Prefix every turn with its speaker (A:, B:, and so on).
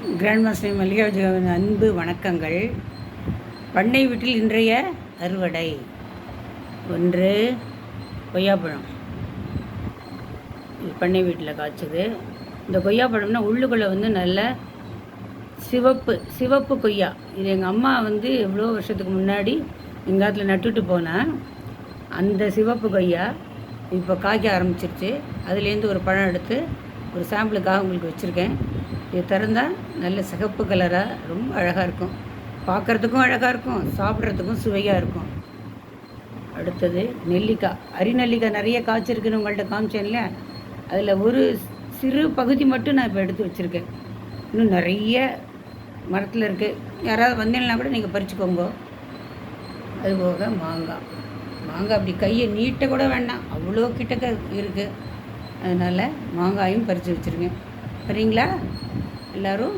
A: Grand master Mallikarjun அன்பு வணக்கங்கள். பண்ணை வீட்டில் இன்றைய அறுவடை. ஒன்று கொய்யாப்பழம். இது பண்ணை வீட்டில் காய்ச்சது. இந்த கொய்யாப்பழம்னா உள்ளுக்குள்ளே வந்து நல்ல சிவப்பு சிவப்பு கொய்யா. இது எங்கள் அம்மா வந்து எவ்வளோ வருஷத்துக்கு முன்னாடி எங்கள் காலத்தில் நட்டுட்டு போனேன் அந்த சிவப்பு கொய்யா இப்போ காய்க்க ஆரம்பிச்சிருச்சு. அதுலேருந்து ஒரு பழம் எடுத்து ஒரு சாம்பிளுக்காக உங்களுக்கு வச்சுருக்கேன். இது திறந்தால் நல்ல சிகப்பு கலராக ரொம்ப அழகாக இருக்கும். பார்க்குறதுக்கும் அழகாக இருக்கும். சாப்பிட்றதுக்கும் சுவையாக இருக்கும். அடுத்தது நெல்லிக்காய். அரி நெல்லிக்காய் நிறைய காய்ச்சிருக்குன்னு உங்கள்கிட்ட காமிச்சேன்ல. அதில் ஒரு சிறு பகுதி மட்டும் நான் இப்போ எடுத்து வச்சுருக்கேன். இன்னும் நிறைய மரத்தில் இருக்குது யாராவது வந்தீங்கன்னா கூட நீங்கள் பறிச்சுக்கோங்க. அதுபோக மாங்காய். மாங்காய் அப்படி கையை நீட்ட கூட வேண்டாம். அவ்வளோ கிட்டக்க இருக்குது அதனால் மாங்காயும் பறித்து வச்சுருங்க சரிங்களா? எல்லோரும்